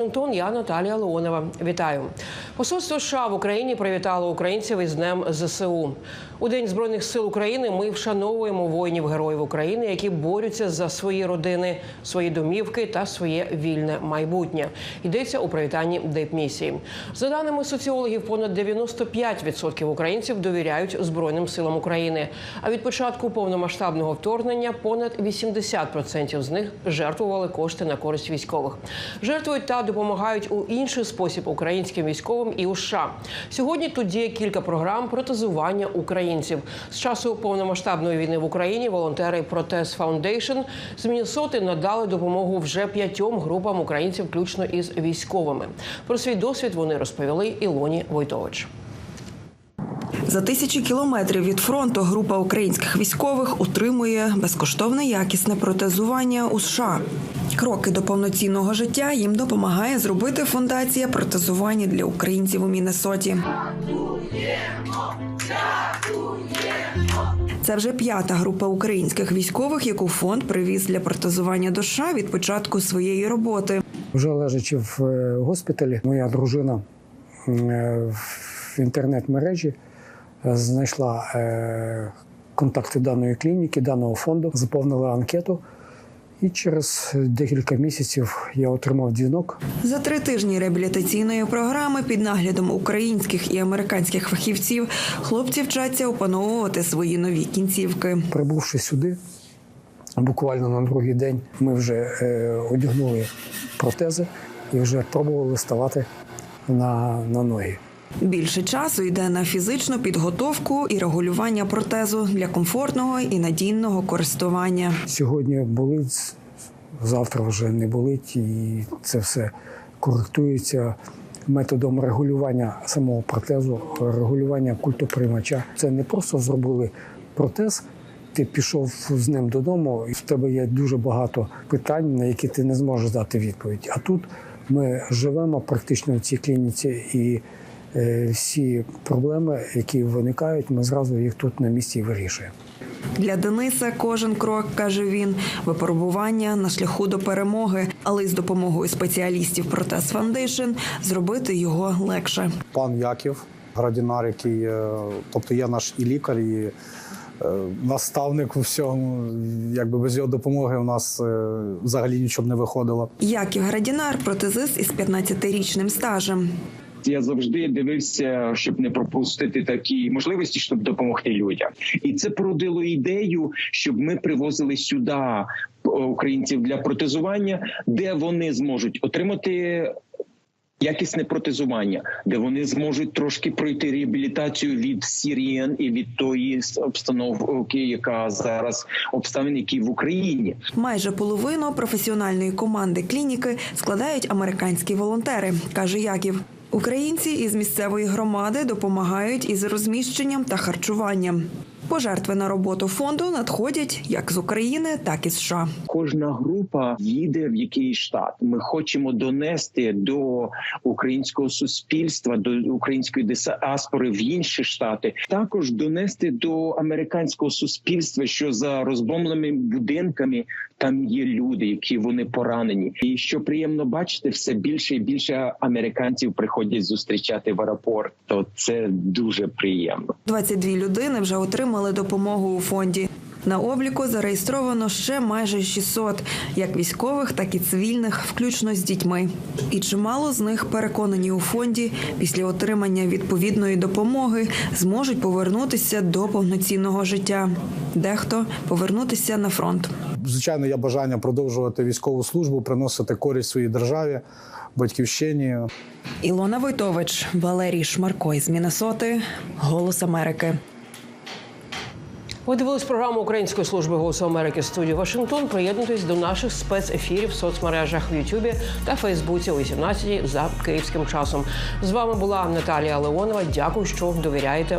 Антон, я Наталія Леонова. Вітаю. Посольство США в Україні привітало українців із Днем ЗСУ. У День Збройних сил України ми вшановуємо воїнів героїв України, які борються за свої родини, свої домівки та своє вільне майбутнє. Йдеться у привітанні дипмісії. За даними соціологів, понад 95% українців довіряють Збройним силам України. А від початку повномасштабного вторгнення понад 80% з них жертвували кошти на користь військових. Жертвують та допомагають у інший спосіб українським військовим і у США. Сьогодні тут діє кілька програм протезування українців. З часу повномасштабної війни в Україні волонтери Протез Foundation з Міннесоти надали допомогу вже п'ятьом групам українців, включно із військовими. Про свій досвід вони розповіли Ілоні Войтович. За тисячі кілометрів від фронту група українських військових утримує безкоштовне якісне протезування у США. Кроки до повноцінного життя їм допомагає зробити фундація протезування для українців у Міннесоті. Це вже п'ята група українських військових, яку фонд привіз для протезування до США від початку своєї роботи. Вже лежачи в е, госпіталі, моя дружина е, в інтернет-мережі е, знайшла контакти даної клініки, даного фонду, заповнила анкету. І через декілька місяців я отримав дзвінок. За три тижні реабілітаційної програми під наглядом українських і американських фахівців хлопці вчаться опановувати свої нові кінцівки. Прибувши сюди, буквально на другий день ми вже е, одягнули протези і вже пробували ставати на, на ноги. Більше часу йде на фізичну підготовку і регулювання протезу для комфортного і надійного користування. Сьогодні болить, завтра вже не болить, і це все коректується методом регулювання самого протезу, регулювання культоприймача. Це не просто зробили протез. Ти пішов з ним додому, і в тебе є дуже багато питань, на які ти не зможеш дати відповідь. А тут ми живемо практично в цій клініці, і всі проблеми, які виникають, ми зразу їх тут на місці вирішуємо. Для Дениса кожен крок каже він випробування на шляху до перемоги, але й з допомогою спеціалістів Протез Foundation зробити його легше. пан Яків Градінар, який, е, тобто є наш і лікар, і е, наставник у всьому. Якби без його допомоги у нас е, взагалі нічого б не виходило. Яків Градінар протезист із 15-річним стажем. Я завжди дивився, щоб не пропустити такі можливості, щоб допомогти людям, і це породило ідею, щоб ми привозили сюди е, українців для протезування, де вони зможуть отримати. Якісне протезування, де вони зможуть трошки пройти реабілітацію від сірієн і від тої обстановки, яка зараз обставин, які в Україні. Майже половину професіональної команди клініки складають американські волонтери, каже Яків. Українці із місцевої громади допомагають із розміщенням та харчуванням. Пожертви на роботу фонду надходять як з України, так і США. Кожна група їде в якийсь штат. Ми хочемо донести до українського суспільства, до української діаспори в інші штати. Також донести до американського суспільства, що за розбомленими будинками там є люди, які вони поранені. І що приємно бачити, все більше і більше американців приходять зустрічати в аеропорт. То це дуже приємно. 22 людини вже отримали допомогу у фонді. На обліку зареєстровано ще майже 600, як військових, так і цивільних, включно з дітьми. І чимало з них переконані у фонді після отримання відповідної допомоги зможуть повернутися до повноцінного життя. Дехто повернутися на фронт. Звичайно, є бажання продовжувати військову службу, приносити користь своїй державі, батьківщині. Ілона Войтович, Валерій Шмарко із Міннесоти, Голос Америки. Ви дивились програму Української служби голосу Америки студії Вашингтон. Приєднуйтесь до наших спецефірів в соцмережах в Ютубі та Фейсбуці о 18 за київським часом. З вами була Наталія Леонова. Дякую, що довіряєте